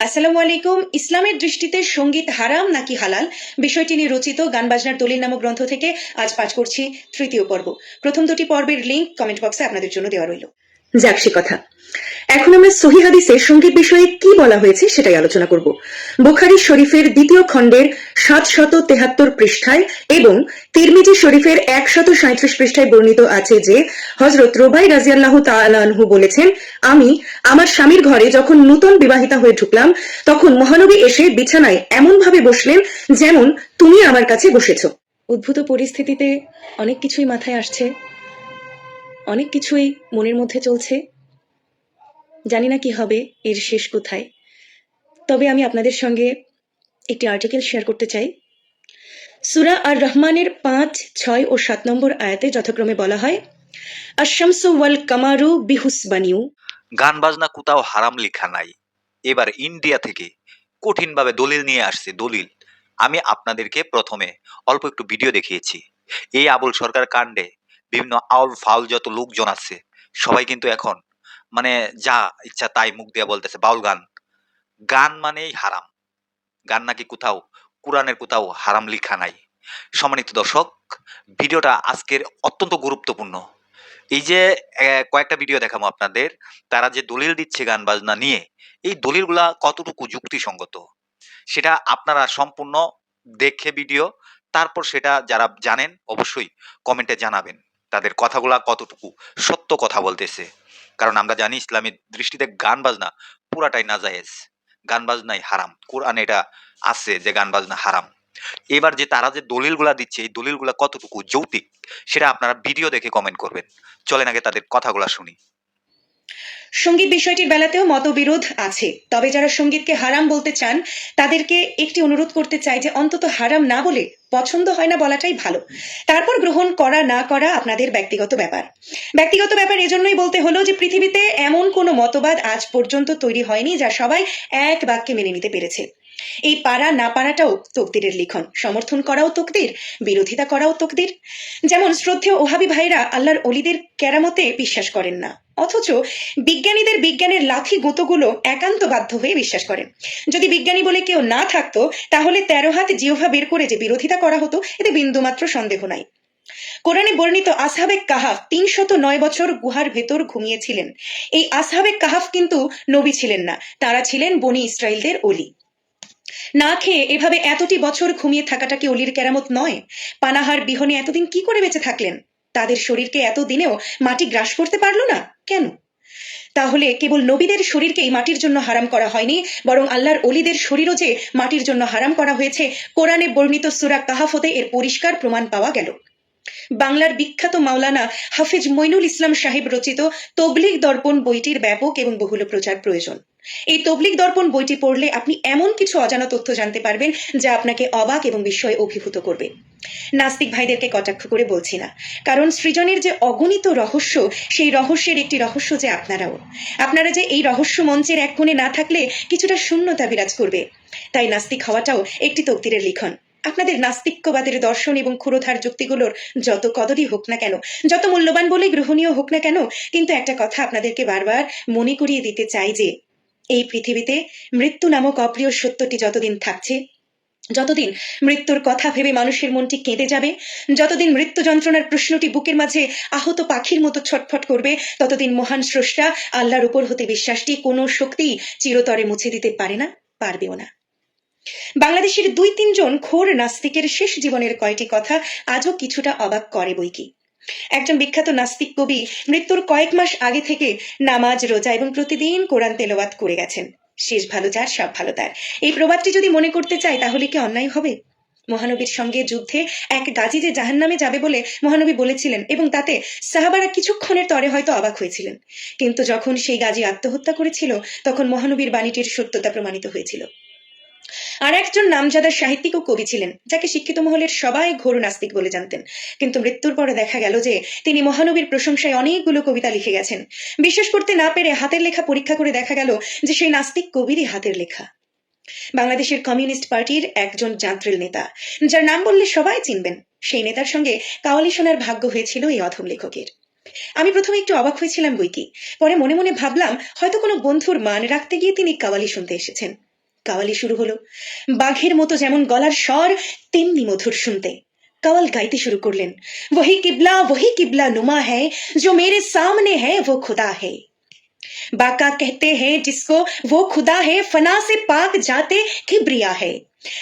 আসসালামু আলাইকুম। ইসলামের দৃষ্টিতে সংগীত হারাম নাকি হালাল? বিষয়টি নিয়ে রচিত গান বাজনার দলিল নামক গ্রন্থ থেকে আজ পাঠ করছি তৃতীয় পর্ব। প্রথম দুটি পর্বের লিঙ্ক কমেন্ট বক্সে আপনাদের জন্য দেওয়া রইল। যাক সে কথা। এখন আমরা সহি হাদিসে সংগীত বিষয়ে কি বলা হয়েছে সেটাই আলোচনা করব। বুখারি শরীফের দ্বিতীয় খণ্ডের সাতশত তেহাত্তর পৃষ্ঠায় এবং তিরমিজি শরীফের একশত সাঁত্রিশ পৃষ্ঠায় বর্ণিত আছে যে হজরত রোবাই রাজিয়াল্লাহ তালাহু বলেছেন, আমি আমার স্বামীর ঘরে যখন নূতন বিবাহিতা হয়ে ঢুকলাম, তখন মহানবী এসে বিছানায় এমন ভাবে বসলেন যেমন তুমি আমার কাছে বসেছ। উদ্ভূত পরিস্থিতিতে অনেক কিছুই মাথায় আসছে। অনেক কিছুই মনের মধ্যে চলছে। জানি না কি হবে, এর শেষ কোথায়। তবে আমি আপনাদের সঙ্গে একটি আর্টিকেল শেয়ার করতে চাই। সুরা আর রহমানের পাঁচ, ছয় ও সাত নম্বর আয়াতে যথাক্রমে বলা হয় আশামসু ওয়াল কামারু বিহুসবানিউ। গান বাজনা কোথাও হারাম লেখা নাই। এবার ইন্ডিয়া থেকে কঠিনভাবে দলিল নিয়ে আসছে দলিল। আমি আপনাদেরকে প্রথমে অল্প একটু ভিডিও দেখিয়েছি। এই আবুল সরকার কাণ্ডে বিভিন্ন আউল ফাউল যত লোকজন আছে, সবাই কিন্তু এখন মানে যা ইচ্ছা তাই মুখ দিয়ে বলতেছে, বাউল গান। গান মানেই হারাম। গান নাকি কোথাও, কোরআনের কোথাও হারাম লেখা নাই। সম্মানিত দর্শক, ভিডিওটা আজকের অত্যন্ত গুরুত্বপূর্ণ। এই যে কয়েকটা ভিডিও দেখাবো আপনাদের। তারা যে দলিল দিচ্ছে গান বাজনা নিয়ে, এই দলিলগুলা কতটুকু যুক্তিসঙ্গত? সেটা আপনারা সম্পূর্ণ দেখে ভিডিও, তারপর সেটা যারা জানেন, অবশ্যই কমেন্টে জানাবেন। তাদের কথাগুলা কতটুকু সত্য কথা বলতেছে। কারণ আমরা জানি ইসলামের দৃষ্টিতে গান বাজনা পুরাটাই নাজায়েজ। গান বাজনাই হারাম। কোরআনে এটা আছে যে গান বাজনা হারাম। এবার যে তারা যে দলিলগুলা দিচ্ছে, এই দলিলগুলা কতটুকু যৌতিক সেটা আপনারা ভিডিও দেখে কমেন্ট করবেন। চলেন আগে তাদের কথাগুলা শুনি। সংগীত বিষয়টির বেলাতেও মতবিরোধ আছে। তবে যারা সঙ্গীতকে হারাম বলতে চান, তাদেরকে একটি অনুরোধ করতে চাই যে অন্তত হারাম না বলে পছন্দ হয় না বলাটাই ভালো। তারপর গ্রহণ করা না করা আপনাদের ব্যক্তিগত ব্যাপার। ব্যক্তিগত ব্যাপার এজন্যই বলতে হলো যে পৃথিবীতে এমন কোনো মতবাদ আজ পর্যন্ত তৈরি হয়নি যা সবাই এক বাক্যে মেনে নিতে পেরেছে। এই পারা না পারাটাও তকদিরের লিখন। সমর্থন করাও তকদির, বিরোধিতা করাও তকদির। যেমন শ্রদ্ধেয় ওহাবি ভাইরা আল্লাহর অলিদের কেরামতে বিশ্বাস করেন না। অথচ বিজ্ঞানীদের বিজ্ঞানের লাথি গুঁতোগুলো একান্ত বাধ্য হয়ে বিশ্বাস করেন যদি বিজ্ঞানী বলে কেউ না থাকতো, তাহলে তেরো হাত জিওভা বের করে যে বিরোধিতা করা হতো, এতে বিন্দুমাত্র সন্দেহ নাই। কোরআনে বর্ণিত আসহাবে কাহাফ তিনশত নয় বছর গুহার ভেতর ঘুমিয়েছিলেন। এই আসহাবে কাহাফ কিন্তু নবী ছিলেন না, তারা ছিলেন বনি ইসরায়েলদের অলি। না খেয়ে এভাবে এতটি বছর ঘুমিয়ে থাকাটা কি অলির কেরামত নয়? পানাহার বিহনে এতদিন কি করে বেঁচে থাকলেন? তাদের শরীরকে এতদিনেও মাটি গ্রাস করতে পারল না? কেন? তাহলে কেবল নবীদের শরীরকেই মাটির জন্য হারাম করা হয়নি, বরং আল্লাহর অলিদের শরীরও যে মাটির জন্য হারাম করা হয়েছে, কোরআনে বর্ণিত সুরা কাহাফতে এর পরিষ্কার প্রমাণ পাওয়া গেল। বাংলার বিখ্যাত মাওলানা হাফিজ মইনুল ইসলাম সাহেব রচিত তবলিগ দর্পণ বইটির ব্যাপক এবং বহুল প্রচার প্রয়োজন। এই তবলিগ দর্পণ বইটি পড়লে আপনি এমন কিছু অজানা তথ্য জানতে পারবেন, যা আপনাকে অবাক এবং বিস্ময়ে অভিভূত করবে। নাস্তিক ভাইদেরকে কটাক্ষ করে বলছি না। কারণ সৃজনের যে অগণিত রহস্য, সেই রহস্যের একটি রহস্য যে আপনারাও। আপনারা যে এই রহস্য মঞ্চের এক কোণে না থাকলে কিছুটা শূন্যতা বিরাজ করবে। তাই নাস্তিক হওয়াটাও একটি তকদিরের লিখন। আপনাদের নাস্তিক্যবাদের দর্শন এবং ক্ষুরোধার যুক্তিগুলোর যত কদরই হোক না কেন, যত মূল্যবান বলে গ্রহণীয় হোক না কেন, কিন্তু একটা কথা আপনাদেরকে বারবার মনে করিয়ে দিতে চাই যে, এই পৃথিবীতে মৃত্যু নামক অপ্রিয় সত্যটি যতদিন থাকছে যতদিন মৃত্যুর কথা ভেবে মানুষের মনটি কেঁদে যাবে, যতদিন মৃত্যু যন্ত্রণার প্রশ্নটি বুকের মাঝে আহত পাখির মতো ছটফট করবে, ততদিন মহান স্রষ্টা আল্লাহর উপর হতে বিশ্বাসটি কোনো শক্তি চিরতরে মুছে দিতে পারে না, পারবেও না। বাংলাদেশের দুই তিনজন ঘোর নাস্তিকের শেষ জীবনের কয়টি কথা আজও কিছুটা অবাক করে বই কি। একজন বিখ্যাত নাস্তিক কবি মৃত্যুর কয়েক মাস আগে থেকে নামাজ, রোজা এবং প্রতিদিন কোরআন তেলাওয়াত করে গেছেন। শেষ ভালো যার সব ভালো তার। এই প্রবাদটি যদি মনে করতে চাই, তাহলে কি অন্যায় হবে? মহানবীর সঙ্গে যুদ্ধে এক গাজী যে জাহান নামে যাবে বলে মহানবী বলেছিলেন এবং তাতে সাহাবারা কিছুক্ষণের তরে হয়তো অবাক হয়েছিলেন। কিন্তু যখন সেই গাজী আত্মহত্যা করেছিল, তখন মহানবীর বাণীটির সত্যতা প্রমাণিত হয়েছিল। আর একজন নামজাদা সাহিত্যিক ও কবি ছিলেন, যাকে শিক্ষিত মহলের সবাই ঘোর নাস্তিক বলে জানতেন। কিন্তু মৃত্যুর পরে দেখা গেল যে তিনি মহানবীর প্রশংসায় অনেকগুলো কবিতা লিখে গেছেন। বিশ্বাস করতে না পেরে হাতের লেখা পরীক্ষা করে দেখা গেল যে সেই নাস্তিক কবিরই হাতের লেখা। বাংলাদেশের কমিউনিস্ট পার্টির একজন জান্ত্রেল নেতা, যার নাম বললে সবাই চিনবেন, সেই নেতার সঙ্গে কাওয়ালি শোনার ভাগ্য হয়েছিল এই অধম লেখকের। আমি প্রথমে একটু অবাক হয়েছিলাম বই কি পরে মনে মনে ভাবলাম, হয়তো কোনো বন্ধুর মান রাখতে গিয়ে তিনি কাওয়ালি শুনতে এসেছেন। কাওয়ালি শুরু হলো বাঘের মতো যেমন গলার স্বর তেমনি মধুর শুনতে কাওয়াল গাইতে শুরু করলেন वही किबला वही किबला नुमा है जो मेरे सामने है वो खुदा है बाका कहते हैं जिसको वो खुदा है फना से पाक जाते किब्रिया है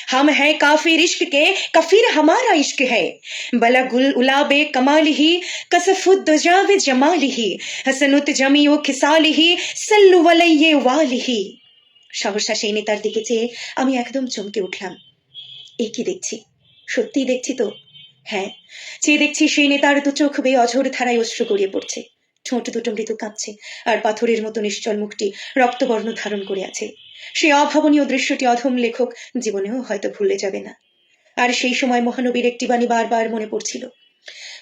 हम है काफिर इश्क के कफिर हमारा इश्क है बला गुल उलाबे कमालिही कसफुद दुजावे जमालिही हसनुत जमियो খিসালিহি সাল্লু ওয়ালাইয়ে ওয়ালিহি সহসা সেই নেতার দিকে চেয়ে আমি একদম চমকে উঠলাম। এ কি দেখছি? সত্যিই দেখছি তো? হ্যাঁ চেয়ে দেখছি সেই নেতার দু চোখ বেয়ে অঝোর ধারায় অশ্রু গড়িয়ে পড়ছে। ঠোঁট দুটো মৃদু কাঁপছে আর পাথরের মতো নিশ্চল মুখটি রক্তবর্ণ ধারণ করে আছে। সেই অভাবনীয় দৃশ্যটি অধম লেখক জীবনেও হয়তো ভুলে যাবে না। আর সেই সময় মহানবীর একটি বাণী বারবার মনে পড়ছিল।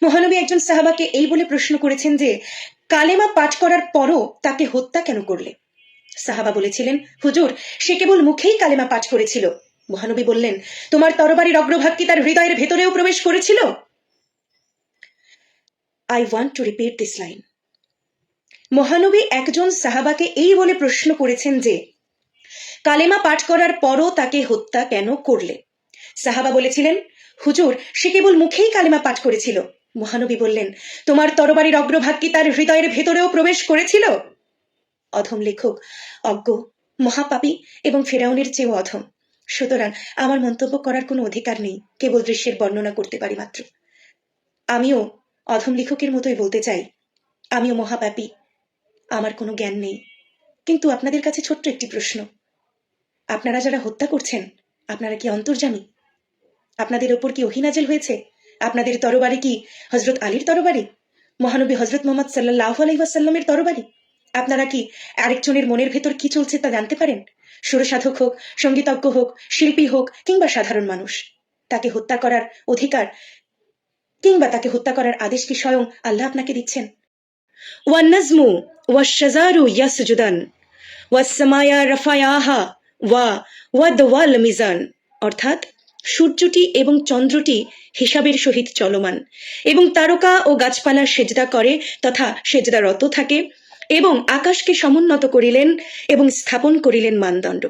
মহানবী একজন সাহাবাকে এই বলে প্রশ্ন করেছেন যে, কালেমা পাঠ করার পরও তাকে হত্যা কেন করলে? সাহাবা বলেছিলেন, হুজুর, সে কেবল মুখেই কালেমা পাঠ করেছিল। মহানবী বললেন, তোমার তরবারির অগ্রভাগ কি তার হৃদয়ের ভেতরেও প্রবেশ করেছিল? I want to repeat this line মহানবী একজন সাহাবাকে এই বলে প্রশ্ন করেছেন যে, কালেমা পাঠ করার পরও তাকে হত্যা কেন করলে? সাহাবা বলেছিলেন, হুজুর, সে কেবল মুখেই কালেমা পাঠ করেছিল। মহানবী বললেন, তোমার তরবারির অগ্রভাগ কি তার হৃদয়ের ভেতরেও প্রবেশ করেছিল? অধম লেখক, অজ্ঞ, মহাপাপী এবং ফেরাউনের চেয়েও অধম। সুতরাং আমার মন্তব্য করার কোনো অধিকার নেই, কেবল দৃশ্যের বর্ণনা করতে পারি মাত্র। আমিও অধম লেখকের মতোই বলতে চাই। আমিও মহাপাপী, আমার কোনো জ্ঞান নেই। কিন্তু আপনাদের কাছে ছোট্ট একটি প্রশ্ন। আপনারা যারা হত্যা করছেন, আপনারা কি অন্তর্জামী আপনাদের ওপর কি অহিনাজেল হয়েছে? আপনাদের তরবারি কি হজরত আলীর তরবারি? মহানবী হজরত মোহাম্মদ সাল্লাহ আলহিহাসাল্লামের তরবারি? আপনারা কি আরেকজনের মনের ভেতর কি চলছে তা জানতে পারেন? সুরসাধক হোক, সঙ্গীতজ্ঞ হোক, শিল্পী হোক, কিংবা সাধারণ মানুষ। তাকে হত্যা করার অধিকার কিংবা তাকে হত্যা করার আদেশ কি স্বয়ং আল্লাহ আপনাকে দিচ্ছেন? ওয়ান্নাজমু ওয়াশাজারু ইয়াসজুদান, ওয়াসসামায়া রাফায়াহা, ওয়া ওয়াদওয়াল মিজান। অর্থাৎ সূর্যটি এবং চন্দ্রটি হিসাবের সহিত চলমান এবং তারকা ও গাছপালা সেজদা করে তথা সেজদারত থাকে। এবং আকাশকে সমুন্নত করিলেন এবং স্থাপন করিলেন মানদণ্ড।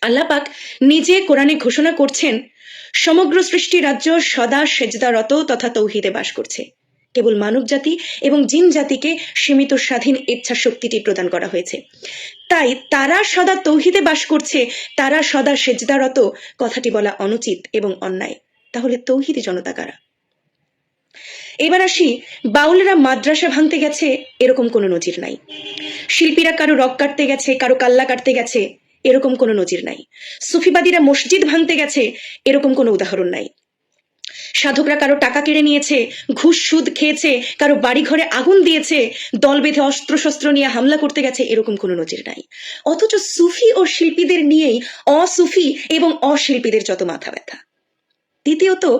আল্লাপাক নিজে কোরআনে ঘোষণা করছেন, সমগ্র সৃষ্টি রাজ্য সদা সেজদারত তথা তৌহিদে বাস করছে। কেবল মানব জাতি এবং জিন জাতিকে সীমিত স্বাধীন ইচ্ছা শক্তিটি প্রদান করা হয়েছে। তাই তারা সদা তৌহিদে বাস করছে, তারা সদা সেজদারত কথাটি বলা অনুচিত এবং অন্যায়। তাহলে তৌহিদি জনতা কারা? এবার আসি, বাউলেরা মাদ্রাসা ভাঙতে গেছে, এরকম কোনো নজির নাই। শিল্পীরা কারও রক কাটতে গেছে, কারও কাল্লা কাটতে গেছে, এরকম কোনো নজির নাই। সুফিবাদীরা মসজিদ ভাঙতে গেছে, এরকম কোনো উদাহরণ নাই। সাধকরা কারও টাকা কেড়ে নিয়েছে, ঘুষ সুদ খেয়েছে, কারও বাড়ি ঘরে আগুন দিয়েছে, দল বেঁধে অস্ত্রশস্ত্র নিয়ে হামলা করতে গেছে, এরকম কোনো নজির নাই। অথচ সুফি ও শিল্পীদের নিয়েই অসুফি এবং অশিল্পীদের যত মাথা ব্যথা। দ্বিতীয়ত,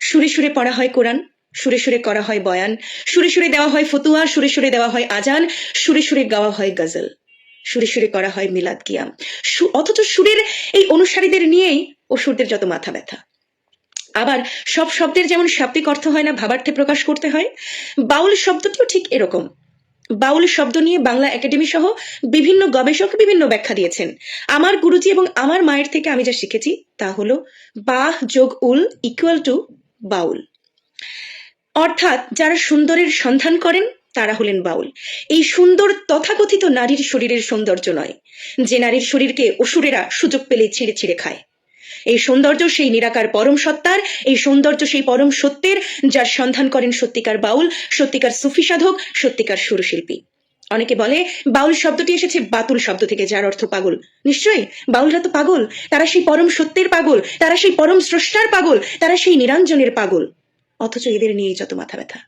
সুরে সুরে পড়া হয় কোরআন সুরে সুরে করা হয় বয়ান, সুরে সুরে দেওয়া হয় ফতুয়া, সুরে সুরে দেওয়া হয় আজান, সুরে সুরে গাওয়া হয় গজল, সুরে সুরে করা হয় মিলাদ কিয়াম। অথচ সুরের এই অনুসারীদের নিয়েই অসুরদের যত মাথা ব্যথা। আবার সব শব্দের যেমন শাব্দিক অর্থ হয় না, ভাবার্থে প্রকাশ করতে হয়, বাউল শব্দটিও ঠিক এরকম। বাউল শব্দ নিয়ে বাংলা একাডেমি সহ বিভিন্ন গবেষক বিভিন্ন ব্যাখ্যা দিয়েছেন। আমার গুরুজি এবং আমার মায়ের থেকে আমি যা শিখেছি তা হলো, বাহ যোগ উল ইকুয়াল টু বাউল। অর্থাৎ যারা সুন্দরের সন্ধান করেন, তারা হলেন বাউল। এই সুন্দর তথাকথিত নারীর শরীরের সৌন্দর্য নয়, যে নারীর শরীরকে অসুরেরা সুযোগ পেলে ছিঁড়ে ছিঁড়ে খায়। এই সৌন্দর্য সেই নিরাকার পরম সত্তার, এই সৌন্দর্য সেই পরম সত্যের, যার সন্ধান করেন সত্যিকার বাউল, সত্যিকার সুফি সাধক, সত্যিকার সুরশিল্পী। অনেকে বলে, বাউল শব্দটি এসেছে বাতুল শব্দ থেকে, যার অর্থ পাগল। নিশ্চয়ই, বাউলরা তো পাগল। তারা সেই পরম সত্যের পাগল, তারা সেই পরম স্রষ্টার পাগল, তারা সেই নিরঞ্জনের পাগল। অথচ এদের নিয়েই যত মাথা ব্যথা।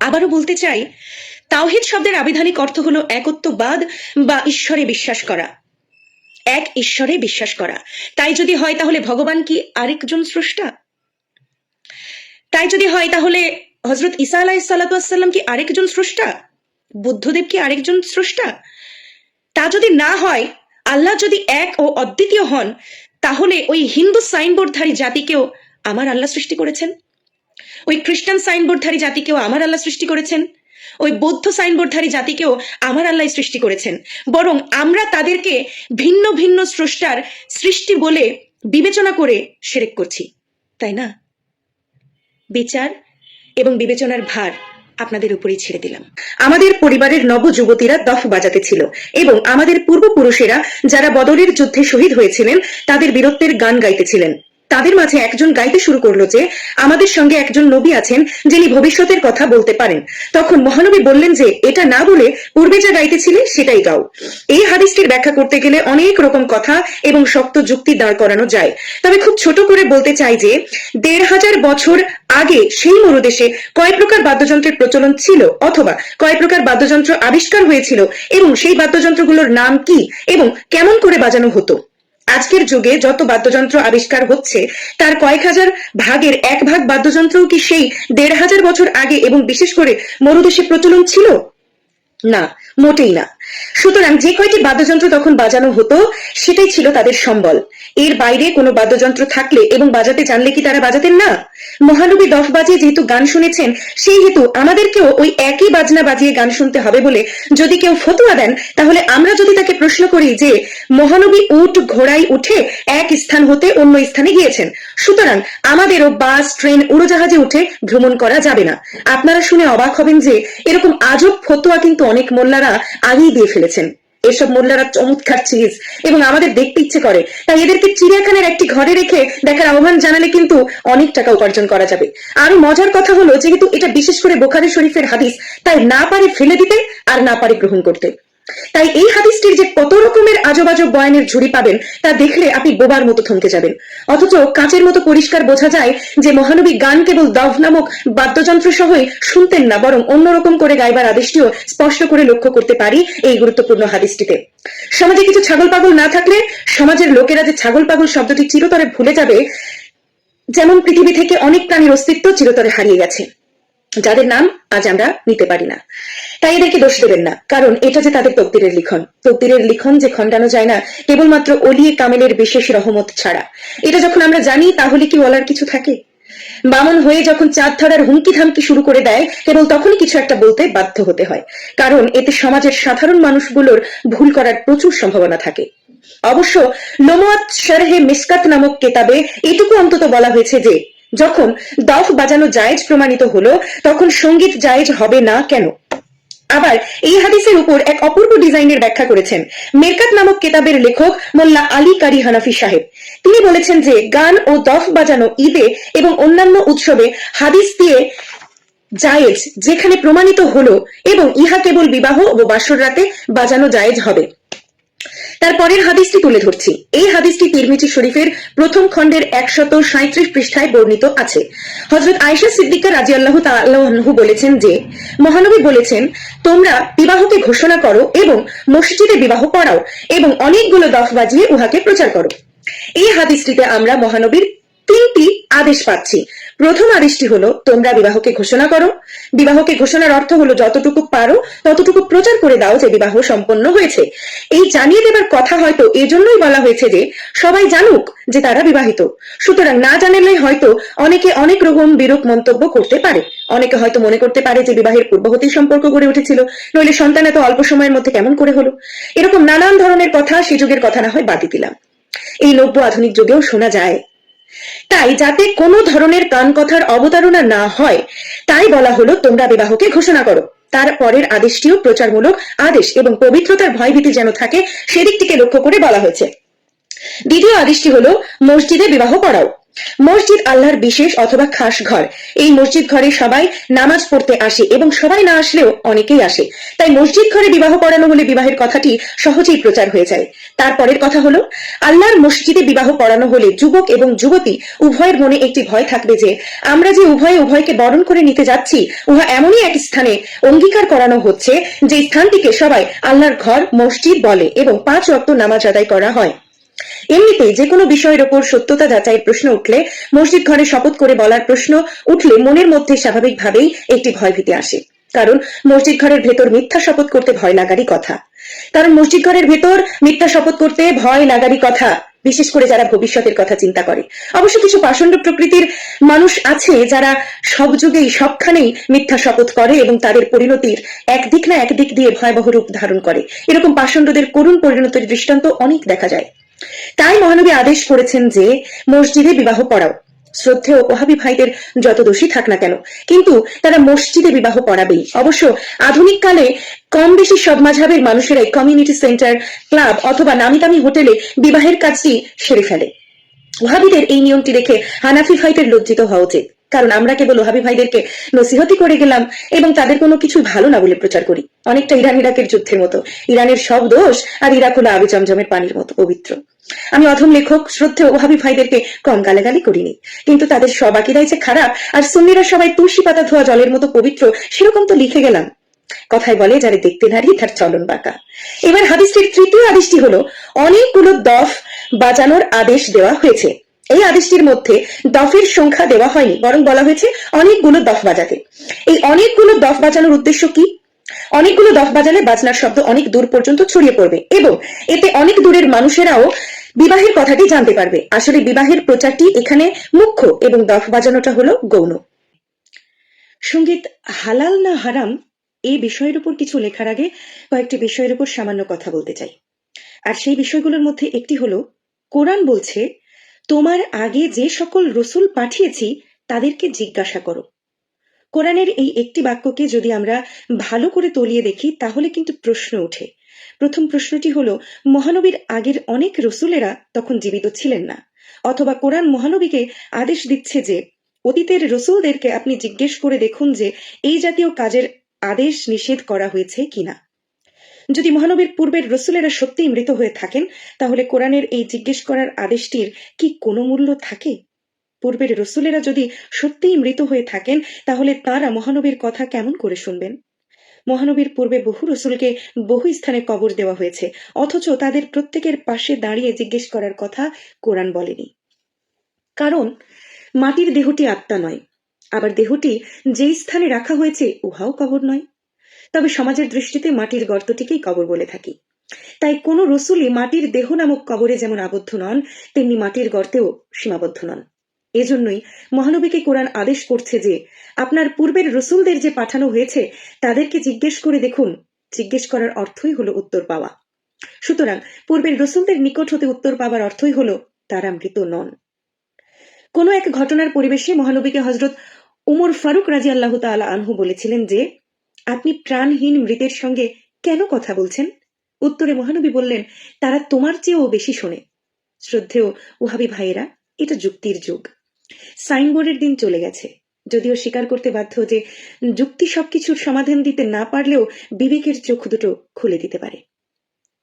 আবারও বলতে চাই, তাওহিদ শব্দের আবিধানিক অর্থ হলো একত্ববাদ বা ঈশ্বরে বিশ্বাস করা। এক ঈশ্বরে বিশ্বাস করা। তাই যদি হয় তাহলে ভগবান কি আরেকজন স্রষ্টা? তাই যদি হয় তাহলে হজরত ইসা আলাহ সাল্লাম কি আরেকজন স্রষ্টা? বুদ্ধদেব কি আরেকজন স্রষ্টা? তা যদি না হয়, আল্লাহ যদি এক ও অদ্বিতীয় হন, তাহলে ওই হিন্দু সাইনবোর্ডধারী জাতিকেও আমার আল্লাহ সৃষ্টি করেছেন? ওই খ্রিস্টান সাইনবোর্ডধারী জাতিকেও আমার আল্লাহ সৃষ্টি করেছেন? ওই বৌদ্ধ সাইনবোর্ডধারী জাতিকেও আমার আল্লাহ সৃষ্টি করেছেন? বরং আমরা তাদেরকে ভিন্ন ভিন্ন স্রষ্টার সৃষ্টি বলে বিবেচনা করে সেরেক করছি, তাই না? বিচার এবং বিবেচনার ভার আপনাদের উপরেই ছেড়ে দিলাম। আমাদের পরিবারের নবযুবতীরা দফ বাজাতে ছিল এবং আমাদের পূর্বপুরুষেরা যারা বদরের যুদ্ধে শহীদ হয়েছিলেন, তাদের বীরত্বের গান গাইতেছিলেন তাদের মাঝে একজন গাইতে শুরু করল যে, আমাদের সঙ্গে একজন নবী আছেন যিনি ভবিষ্যতের কথা বলতে পারেন। তখন মহানবী বললেন যে, এটা না বলে পূর্বে যা গাইতেছিলে সেটাই গাও। এই হাদিসটির ব্যাখ্যা করতে গেলে অনেক রকম কথা এবং শক্ত যুক্তি দাঁড় করানো যায়। তবে খুব ছোট করে বলতে চাই যে, দেড় হাজার বছর আগে সেই মরুদেশে কয় প্রকার বাদ্যযন্ত্রের প্রচলন ছিল অথবা কয় প্রকার বাদ্যযন্ত্র আবিষ্কার হয়েছিল এবং সেই বাদ্যযন্ত্রগুলোর নাম কি এবং কেমন করে বাজানো হতো? আজকের যুগে যত বাদ্যযন্ত্র আবিষ্কার হচ্ছে, তার কয়েক হাজার ভাগের এক ভাগ বাদ্যযন্ত্রও কি সেই দেড় হাজার বছর আগে এবং বিশেষ করে মরুদেশে প্রচলন ছিল? না, মোটেই না। সুতরাং যে কয়টি বাদ্যযন্ত্র তখন বাজানো হতো, সেটাই ছিল তাদের সম্বল। এর বাইরে কোনো বাদ্যযন্ত্র থাকলে এবং বাজাতে জানলে কি তারা বাজাতেন না? মহানবী দফ বাজিয়ে যেহেতু গান শুনেছেন, সেই হেতু আমাদেরকেও ওই একই বাজনা বাজিয়ে গান শুনতে হবে বলে যদি কেউ ফতুয়া দেন, তাহলে আমরা যদি তাকে প্রশ্ন করি যে, মহানবী উট ঘোড়ায় উঠে এক স্থান হতে অন্য স্থানে গিয়েছেন, সুতরাং আমাদেরও বাস, ট্রেন, উড়োজাহাজে উঠে ভ্রমণ করা যাবে না। আপনারা শুনে অবাক হবেন যে, এরকম আজব ফতোয়া কিন্তু অনেক মোল্লারা আগেই দিয়ে ফেলেছেন। এসব মোল্লারা চমৎকার চিজ এবং আমাদের দেখতে ইচ্ছে করে। তাই এদেরকে চিড়িয়াখানার একটি ঘরে রেখে দেখার আহ্বান জানালে কিন্তু অনেক টাকা উপার্জন করা যাবে। আরও মজার কথা হলো, যেহেতু এটা বিশেষ করে বোখারি শরীফের হাদিস, তাই না পারে ফেলে দিতে আর না পারে গ্রহণ করতে। তাই এই হাদিসটির যে কত রকমের আজব আজব বয়ানের ঝুড়ি পাবেন, তা দেখলে আপনি বোবার মতো থমকে যাবেন। অথচ কাঁচের মতো পরিষ্কার বোঝা যায় যে মহানবী গান কেবল দভ নামক বাদ্যযন্ত্র সহই শুনতেন না, বরং অন্যরকম করে গাইবার আদেশটিও স্পষ্ট করে লক্ষ্য করতে পারি এই গুরুত্বপূর্ণ হাদিসটিতে। সমাজে কিছু ছাগল পাগল না থাকলে সমাজের লোকেরা যে ছাগল পাগল শব্দটি চিরতরে ভুলে যাবে, যেমন পৃথিবী থেকে অনেক প্রাণীর অস্তিত্ব চিরতরে হারিয়ে গেছে। যাদের নাম আজ আমরা নিতে পারি না। তাই এদেরকে দোষ দেবেন না, কারণ এটা যে তাদের তকদিরের লিখন। তকদিরের লিখন যে খণ্ডানো যায় না, কেবলমাত্র অলিয়ে কামেলের বিশেষ রহমত ছাড়া। এটা যখন আমরা জানি, তাহলে কি বলার কিছু থাকে? বামন হয়ে যখন চাঁদ ধরার হুমকি ধামকি শুরু করে দেয়, কেবল তখনই কিছু একটা বলতে বাধ্য হতে হয়। কারণ এতে সমাজের সাধারণ মানুষগুলোর ভুল করার প্রচুর সম্ভাবনা থাকে। অবশ্য লোমোয়াত শারহে মিসকাত নামক কেতাবে এটুকু অন্তত বলা হয়েছে যে যখন দফ বাজানো জায়েজ প্রমাণিত হলো, তখন সংগীত জায়েজ হবে না কেন? আবার এই হাদিসের উপর এক অপূর্ব ডিজাইনের ব্যাখ্যা করেছেন মেরকাত নামক কেতাবের লেখক মোল্লা আলী কারি হানাফি সাহেব। তিনি বলেছেন যে, গান ও দফ বাজানো ঈদে এবং অন্যান্য উৎসবে হাদিস দিয়ে জায়েজ যেখানে প্রমাণিত হলো এবং ইহা কেবল বিবাহ ও বাসর রাতে বাজানো জায়েজ হবে। তার পরের হাদিসটি তুলে ধরছি। এই হাদিসটি তিরমিজি শরীফের প্রথম খণ্ডের একশত সাঁত্রিশ পৃষ্ঠায় বর্ণিত আছে। হজরত আয়েশা সিদ্দিকা রাজি আল্লাহ তাল্লাহু বলেছেন যে, মহানবী বলেছেন, তোমরা বিবাহকে ঘোষণা করো এবং মসজিদে বিবাহ করাও এবং অনেকগুলো দফ বাজিয়ে উহাকে প্রচার করো। এই হাদিসটিতে আমরা মহানবীর আদেশ পাচ্ছি। প্রথম আদেশটি হলো, তোমরা বিবাহকে ঘোষণা করো। বিবাহকে ঘোষণার অর্থ হলো, যতটুকু পারো, ততটুকু প্রচার করে দাও যে বিবাহ সম্পন্ন হয়েছে। এই জানিয়ে দেবার কথা হয়তো এজন্যই বলা হয়েছে যে, সবাই জানুক যে তারা বিবাহিত। সুতরাং না জানালে হয়তো অনেকে অনেক রকম বিরূপ মন্তব্য করতে পারে। অনেকে হয়তো মনে করতে পারে যে বিবাহের পূর্ব হতেই সম্পর্ক গড়ে উঠেছিল। নইলে সন্তান এত অল্প সময়ের মধ্যে কেমন করে হলো? এরকম নানান ধরনের কথা, সে যুগের কথা না হয় বাদই দিলাম। এই নব্য আধুনিক যুগেও শোনা যায়। তাই যাতে কোনো ধরনের কান কথার অবতারণা না হয়, তাই বলা হলো তোমরা বিবাহকে ঘোষণা করো। তার পরের আদেশটিও প্রচারমূলক আদেশ এবং পবিত্রতার ভয়ভীতি যেন থাকে সেদিকটিকে লক্ষ্য করে বলা হয়েছে। দ্বিতীয় আদেশটি হলো, মসজিদে বিবাহ পড়াও মসজিদ আল্লাহর বিশেষ অথবা খাস ঘর। এই মসজিদ ঘরে সবাই নামাজ পড়তে আসে এবং সবাই না আসলেও অনেকেই আসে। তাই মসজিদ ঘরে বিবাহ পড়ানো হলে বিবাহের কথাটি সহজেই প্রচার হয়ে যায়। তারপরের কথা হলো, আল্লাহর মসজিদে বিবাহ পড়ানো হলে যুবক এবং যুবতী উভয়ের মনে একটি ভয় থাকবে যে, আমরা যে উভয়ে উভয়কে বরণ করে নিতে যাচ্ছি, উহা এমনই এক স্থানে অঙ্গীকার করানো হচ্ছে যে স্থানটিকে সবাই আল্লাহর ঘর, মসজিদ বলে এবং পাঁচ রক্ত নামাজ আদায় করা হয়। এমনিতেই যে কোনো বিষয়ের ওপর সত্যতা যাচাইয়ের প্রশ্ন উঠলে, মসজিদ ঘরে শপথ করে বলার প্রশ্ন উঠলে মনের মধ্যে স্বাভাবিকভাবেই একটি ভয়ভীতি আসে। কারণ মসজিদ ঘরের ভেতর মিথ্যা শপথ করতে ভয় লাগারই কথা। কারণ মসজিদ ঘরের ভেতর মিথ্যা শপথ করতে ভয় লাগারই কথা, বিশেষ করে যারা ভবিষ্যতের কথা চিন্তা করে। অবশ্য কিছু পাষণ্ড প্রকৃতির মানুষ আছে যারা সব যুগেই, সবখানেই মিথ্যা শপথ করে এবং তাদের পরিণতির একদিক না একদিক দিয়ে ভয়াবহ রূপ ধারণ করে। এরকম পাষণ্ডদের করুণ পরিণতির দৃষ্টান্ত অনেক দেখা যায়। তাই মহানবী আদেশ করেছেন যে, মসজিদে বিবাহ পড়াও। শ্রদ্ধেয় ওহাবি ভাইদের যত দোষী থাক না কেন, কিন্তু তারা মসজিদে বিবাহ পড়াবেই। অবশ্য আধুনিক কালে কম বেশি সব মাঝাবের মানুষেরাই কমিউনিটি সেন্টার ক্লাব অথবা নামি দামি হোটেলে বিবাহের কাজটি সেরে ফেলে। ওহাবিদের এই নিয়মটি দেখে হানাফি ভাইদের লজ্জিত হওয়া উচিত। কারণ আমরা কেবল ওহাবি ভাইদেরকে নসিহতি করে গেলাম এবং তাদের কোনো কিছু ভালো না বলে প্রচার করি। অনেকটা ইরান ইরাকের যুদ্ধের মতো। ইরানের সব দোষ আর ইরাক হলো আবি জমজমের পানির মতো, পবিত্র। আমি অধম লেখক শ্রদ্ধেয় ওহাবি ভাইদেরকে কম গালাগালি করিনি। কিন্তু তাদের সব আকিদাই যে খারাপ আর সুন্নিরা সবাই তুলসী পাতা ধোয়া জলের মতো পবিত্র, সেরকম তো লিখে গেলাম। কথায় বলে যারে দেখতে নারী, তার চলন বাঁকা। এবার হাদিসটির তৃতীয় আদেশটি হলো, অনেকগুলো দফ বাজানোর আদেশ দেওয়া হয়েছে। এই আদেশটির মধ্যে দফের সংখ্যা দেওয়া হয়নি, বরং বলা হয়েছে অনেকগুলো দফ বাজাতে। এই অনেকগুলো দফ বাজানোর উদ্দেশ্য কি? অনেকগুলো দফ বাজালে বাজনার শব্দ অনেক দূর পর্যন্ত ছড়িয়ে পড়বে এবং এতে অনেক দূরের মানুষেরাও বিবাহের কথাটি জানতে পারবে। আসলে বিবাহের প্রচারটি এখানে মুখ্য এবং দফ বাজানোটা হলো গৌণ। সংগীত হালাল না হারাম এই বিষয়ের উপর কিছু লেখার আগে কয়েকটি বিষয়ের উপর সামান্য কথা বলতে চাই। আর সেই বিষয়গুলোর মধ্যে একটি হলো, কোরআন বলছে তোমার আগে যে সকল রসুল পাঠিয়েছি, তাদেরকে জিজ্ঞাসা করো। কোরআনের এই একটি বাক্যকে যদি আমরা ভালো করে তলিয়ে দেখি, তাহলে কিন্তু প্রশ্ন ওঠে। প্রথম প্রশ্নটি হলো, মহানবীর আগের অনেক রসুলেরা তখন জীবিত ছিলেন না। অথবা কোরআন মহানবীকে আদেশ দিচ্ছে যে, অতীতের রসুলদেরকে আপনি জিজ্ঞেস করে দেখুন যে, এই জাতীয় কাজের আদেশ নিষেধ করা হয়েছে কিনা। যদি মহানবীর পূর্বের রসুলেরা সত্যিই মৃত হয়ে থাকেন, তাহলে কোরআনের এই জিজ্ঞেস করার আদেশটির কি কোনো মূল্য থাকে? পূর্বের রসুলেরা যদি সত্যিই মৃত হয়ে থাকেন, তাহলে তারা মহানবীর কথা কেমন করে শুনবেন? মহানবীর পূর্বে বহু রসুলকে বহু স্থানে কবর দেওয়া হয়েছে, অথচ তাদের প্রত্যেকের পাশে দাঁড়িয়ে জিজ্ঞেস করার কথা কোরআন বলেনি। কারণ মাটির দেহটি আত্মা নয়, আবার দেহটি যেই স্থানে রাখা হয়েছে, উহাও কবর নয়। তবে সমাজের দৃষ্টিতে মাটির গর্তটিকেই কবর বলে থাকি। তাই কোন রসুলই মাটির দেহ নামক কবরে যেমন আবদ্ধ নন, তেমনি মাটির গর্তেও সীমাবদ্ধ নন। এজন্যই মহানবীকে কোরআন আদেশ করছে যে, আপনার পূর্বের রসুলদের যে পাঠানো হয়েছে, তাদেরকে জিজ্ঞেস করে দেখুন, জিজ্ঞেস করার অর্থই হলো উত্তর পাওয়া। সুতরাং পূর্বের রসুলদের নিকট হতে উত্তর পাওয়ার অর্থই হলো, তারা মৃত নন। কোনো এক ঘটনার পরিবেশে মহানবীকে হজরত উমর ফারুক রাজি আল্লাহ তালা আনহু বলেছিলেন যে আপনি প্রাণহীন মৃতের সঙ্গে কেন কথা বলছেন? উত্তরে মহানবী বললেন, তারা তোমার চেয়েও বেশি শোনে। শ্রদ্ধেয় ওহাবি ভাইয়েরা, এটা যুক্তির যুগ। সাইনবোর্ডের দিন চলে গেছে। যদিও স্বীকার করতে বাধ্য যে যুক্তি সবকিছুর সমাধান দিতে না পারলেও বিবেকের চোখ দুটো খুলে দিতে পারে।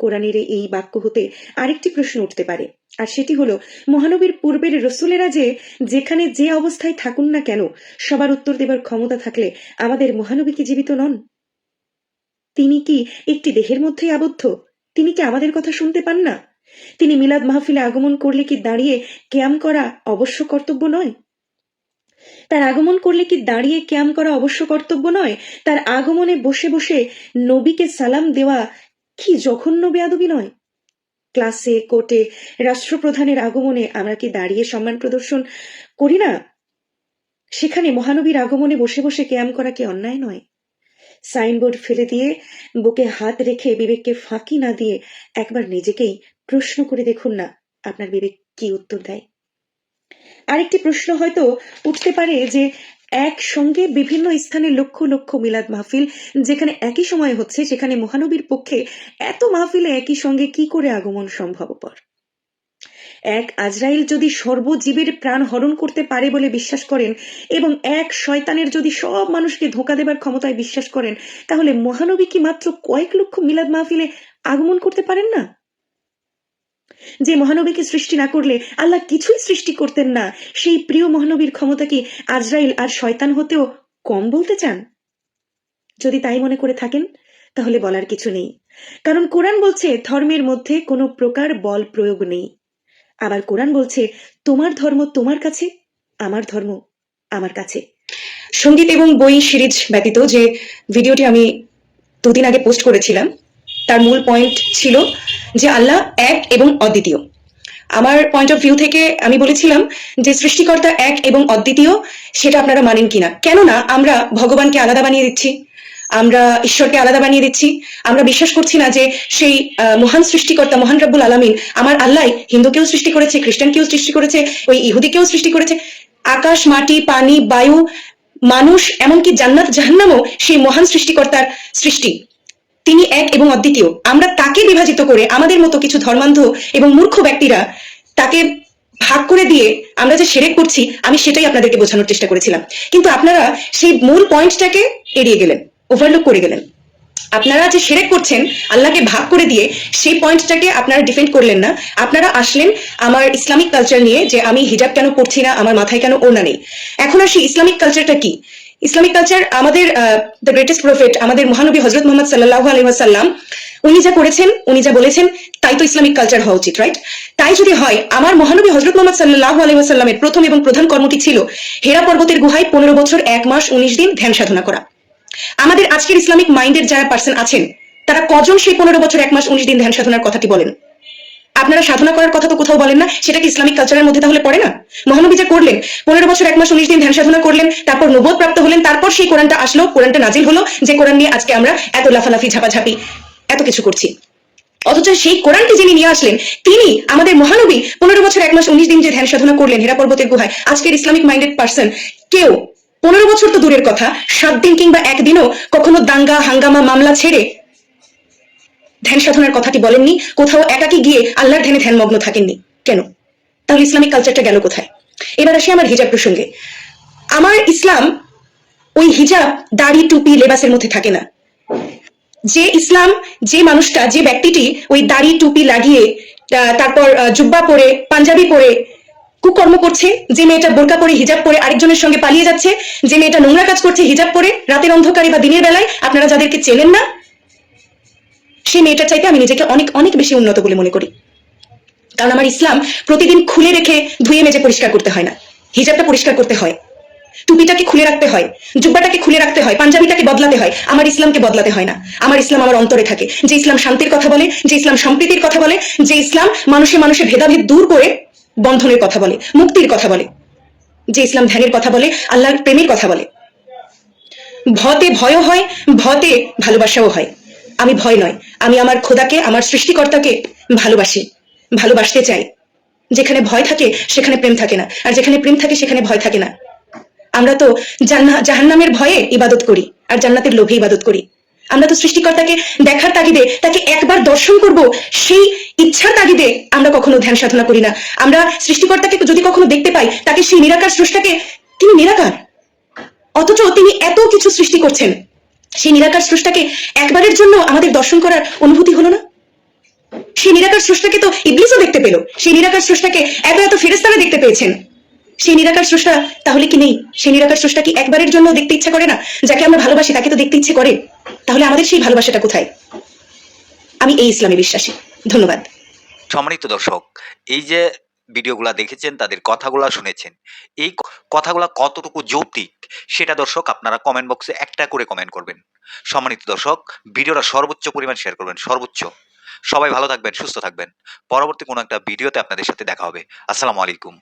কোরআনের এই বাক্য হতে আরেকটি প্রশ্ন উঠতে পারে, আর সেটি হলো, মহানবীর পূর্বের রসুলেরা যে যেখানে যে অবস্থায় থাকুন না কেন, সবার উত্তর দেবার ক্ষমতা থাকলে আমাদের মহানবী কি জীবিত নন? তিনি কি একটি দেহের মধ্যেই আবদ্ধ? তিনি কি আমাদের কথা শুনতে পান না? তিনি মিলাদ মাহফিলে আগমন করলে কি দাঁড়িয়ে ক্যাম করা অবশ্য কর্তব্য নয়? তার আগমন করলে কি দাঁড়িয়ে ক্যাম করা অবশ্য কর্তব্য নয়? তার আগমনে বসে বসে নবীকে সালাম দেওয়া কি জঘন্য বেয়াদবি নয়? ক্লাসে, কোর্টে, রাষ্ট্রপ্রধানের আগমনে আমরা কি দাঁড়িয়ে সম্মান প্রদর্শন করি না? সেখানে মহানবীর আগমনে বসে বসে ক্যাম করা কি অন্যায় নয়? সাইনবোর্ড ফেলে দিয়ে বুকে হাত রেখে বিবেককে ফাঁকি না দিয়ে একবার নিজেকেই প্রশ্ন করে দেখুন না, আপনার বিবেক কি উত্তর দেয়? আরেকটি প্রশ্ন হয়তো উঠতে পারে যে একসঙ্গে বিভিন্ন স্থানে লক্ষ লক্ষ মিলাদ মাহফিল, যেখানে একই সময় হচ্ছে সেখানে মহানবীর পক্ষে এত মাহফিলে একই সঙ্গে কি করে আগমন সম্ভবপর? এক, আজরাইল যদি সর্বজীবের প্রাণ হরণ করতে পারে বলে বিশ্বাস করেন এবং এক, শয়তানের যদি সব মানুষকে ধোকা দেবার ক্ষমতায় বিশ্বাস করেন, তাহলে মহানবী কি মাত্র কয়েক লক্ষ মিলাদ মাহফিলে আগমন করতে পারেন না? যে মহানবীকে সৃষ্টি না করলে আল্লাহ কিছুই সৃষ্টি করতেন না, সেই প্রিয় মহানবীর ক্ষমতা কি আজরাইল আর শয়তান হতেও কম বলতে চান? যদি তাই মনে করে থাকেন, তাহলে বলার কিছু নেই। কারণ কোরআন বলছে, ধর্মের মধ্যে কোনো প্রকার বল প্রয়োগ নেই। আবার কোরআন বলছে, তোমার ধর্ম তোমার কাছে, আমার ধর্ম আমার কাছে। সংগীত এবং বই সিরিজ ব্যতীত যে ভিডিওটি আমি দুদিন আগে পোস্ট করেছিলাম তার মূল পয়েন্ট ছিল যে আল্লাহ এক এবং অদ্বিতীয়। আমার পয়েন্ট অফ ভিউ থেকে আমি বলেছিলাম যে সৃষ্টিকর্তা এক এবং অদ্বিতীয়, সেটা আপনারা মানেন কিনা? কেননা আমরা ভগবানকে আলাদা বানিয়ে দিচ্ছি, আমরা ঈশ্বরকে আলাদা বানিয়ে দিচ্ছি, আমরা বিশ্বাস করছি না যে সেই মহান সৃষ্টিকর্তা, মহান রব্বুল আলামিন আমার আল্লাহ, হিন্দুকেও সৃষ্টি করেছে, খ্রিস্টানকেও সৃষ্টি করেছে, ওই ইহুদিকেও সৃষ্টি করেছে। আকাশ, মাটি, পানি, বায়ু, মানুষ, এমনকি জান্নাত, জাহান্নামও সেই মহান সৃষ্টিকর্তার সৃষ্টি। তিনি এক এবং অদ্বিতীয়। আমরা তাকে বিভাজিত করে আমাদের মতো কিছু ধর্মান্ধ এবং মূর্খ ব্যক্তিরা তাকে ভাগ করে দিয়ে আমরা যে সেরেক করছি, আমি সেটাই আপনাদেরকে বোঝানোর চেষ্টা করেছিলাম। কিন্তু আপনারা সেই মূল পয়েন্টটাকে এড়িয়ে গেলেন ওভারলুক করে গেলেন। আপনারা যে সেরেক করছেন, আল্লাহকে ভাগ করে দিয়ে সেই পয়েন্টটাকে আপনারা ডিফেন্ড করলেন না। আপনারা আসলেন আমার ইসলামিক কালচার নিয়ে যে আমি হিজাব কেন পড়ছি না, আমার মাথায় কেন ওড়না নেই। এখন আসি ইসলামিক কালচারটা কি? ইসলামিক কালচার আমাদের দ্য গ্রেটেস্ট প্রফেট আমাদের মহানবী হজরত মোহাম্মদ সাল্লাহ আলী ওয়াসাল্লাম, উনি যা করেছেন, উনি যা বলেছেন, তাই তো ইসলামিক কালচার হওয়া উচিত রাইট তাই যদি হয়, আমার মহানবী হজরত মোহাম্মদ সাল্লাহ আলী ওয়াসাল্লামের প্রথম এবং প্রধান কর্মটি ছিল? হেরা পর্বতের গুহায় পনেরো বছর, এক মাস, উনিশ দিন ধ্যান সাধনা করা। আমাদের আজকের ইসলামিক মাইন্ডের যারা পার্সন আছেন, তারা কজন সেই পনেরো বছর, এক মাস, উনিশ দিন ধ্যান সাধনার কথাটি বলেন? আপনারা সাধনা করার কথা তো কোথাও বলেন না, সেটা কি ইসলামিক কালচারের মধ্যে তাহলে পড়ে না? মহানবী যা করলেন, পনেরো বছর এক মাস উনিশ দিন ধ্যান সাধনা করলেন, তারপর নবোধ প্রাপ্ত হলেন, তারপর সেই কোরআনটা আসলো, কোরআনটা নাজিল হলো, যে কোরআন নিয়ে আজকে আমরা এত লাফালাফি, ঝাপাঝাপি, এত কিছু করছি। অথচ সেই কোরআনকে যিনি নিয়ে আসলেন, তিনি, আমাদের মহানবী, পনেরো বছর এক মাস উনিশ দিন যে ধ্যান সাধনা করলেন, হেরা পর্বতের গুহায়, আজকের ইসলামিক মাইন্ডেড পার্সন, কেউ পনেরো বছর তো দূরের কথা, সাত দিন কিংবা একদিনও কখনো দাঙ্গা, হাঙ্গামা, মামলা ছেড়ে ধ্যান সাধনার কথাটি বলেননি, কোথাও একাকি গিয়ে আল্লাহর ধ্যানে ধ্যানমগ্ন থাকেননি। কেন? তাহলে ইসলামিক কালচারটা গেল কোথায়? এবার আসি আমার হিজাব প্রসঙ্গে। আমার ইসলাম ওই হিজাব, দাড়ি, টুপি, লেবাসের মধ্যে থাকে না। যে ইসলাম, যে মানুষটা, যে ব্যক্তিটি ওই দাড়ি, টুপি লাগিয়ে তারপর জুব্বা পরে, পাঞ্জাবি পরে কুকর্ম করছে, যে মেয়েটা বোরকা পরে, হিজাব পরে আরেকজনের সঙ্গে পালিয়ে যাচ্ছে, যে মেয়েটা নোংরা কাজ করছে, হিজাব পরে, রাতের অন্ধকারে বা দিনের বেলায়, আপনারা যাদেরকে চেনেন না সেই মেয়েটার চাইতে আমি নিজেকে অনেক অনেক বেশি উন্নত বলে মনে করি। কারণ আমার ইসলাম প্রতিদিন খুলে রেখে ধুয়ে মেজে পরিষ্কার করতে হয় না। হিজাবটা পরিষ্কার করতে হয়। টুপিটাকে খুলে রাখতে হয়। জুব্বাটাকে খুলে রাখতে হয়। পাঞ্জাবিটাকে বদলাতে হয়। আমার ইসলামকে বদলাতে হয় না। আমার ইসলাম আমার অন্তরে থাকে। যে ইসলাম শান্তির কথা বলে, যে ইসলাম সম্প্রীতির কথা বলে, যে ইসলাম মানুষে মানুষে ভেদাভেদ দূর করে বন্ধনের কথা বলে, মুক্তির কথা বলে। যে ইসলাম ধ্যানের কথা বলে, আল্লাহর প্রেমের কথা বলে। ভতে ভয়ও হয়, ভতে ভালোবাসাও হয়। আমি ভয় নয়। আমি আমার খোদাকে, আমার সৃষ্টিকর্তাকে ভালোবাসি, ভালোবাসতে চাই। যেখানে ভয় থাকে, সেখানে প্রেম থাকে না। আর যেখানে প্রেম থাকে, সেখানে ভয় থাকে না। আমরা তো জাহান্নামের ভয়ে ইবাদত করি, আর জান্নাতের লোভে ইবাদত করি। আমরা তো সৃষ্টিকর্তাকে দেখার তাগিদে, তাকে একবার দর্শন করব, সেই ইচ্ছার তাগিদে আমরা কখনো ধ্যান সাধনা করি না। আমরা সৃষ্টিকর্তাকে যদি কখনো দেখতে পাই, তাকে সেই নিরাকার স্রষ্টাকে, তিনি নিরাকার? অথচ তিনি এত কিছু সৃষ্টি করছেন। সেই নিরাকার স্রষ্টাকে একবারের জন্য আমাদের দর্শন করার অনুভূতি হলো না? সেই নিরাকার স্রষ্টাকে তো ইবলিসও দেখতে পেল। সেই নিরাকার স্রষ্টাকে এত এত ফেরেস্তারা দেখতে পেয়েছেন। সেই নিরাকার স্রষ্টা তাহলে কি নেই? সেই নিরাকার স্রষ্টা কি একবারের জন্য দেখতে ইচ্ছা করে না? যাকে আমরা ভালোবাসি তাকে তো দেখতে ইচ্ছে করে। তাহলে আমাদের সেই ভালোবাসাটা কোথায়? আমি এই ইসলামে বিশ্বাসী। ধন্যবাদ। সম্মানিত দর্শক, এই যে ভিডিওগুলা দেখেছেন, তাদের কথাগুলা শুনেছেন। এই কথাগুলো কতটুকু যৌক্তিক, সেটা দর্শক আপনারা কমেন্ট বক্সে একটা করে কমেন্ট করবেন। সম্মানিত দর্শক, ভিডিওটা সর্বোচ্চ পরিমাণ শেয়ার করবেন, সর্বোচ্চ। সবাই ভালো থাকবেন, সুস্থ থাকবেন। পরবর্তী কোনো একটা ভিডিওতে আপনাদের সাথে দেখা হবে। আসসালামু আলাইকুম।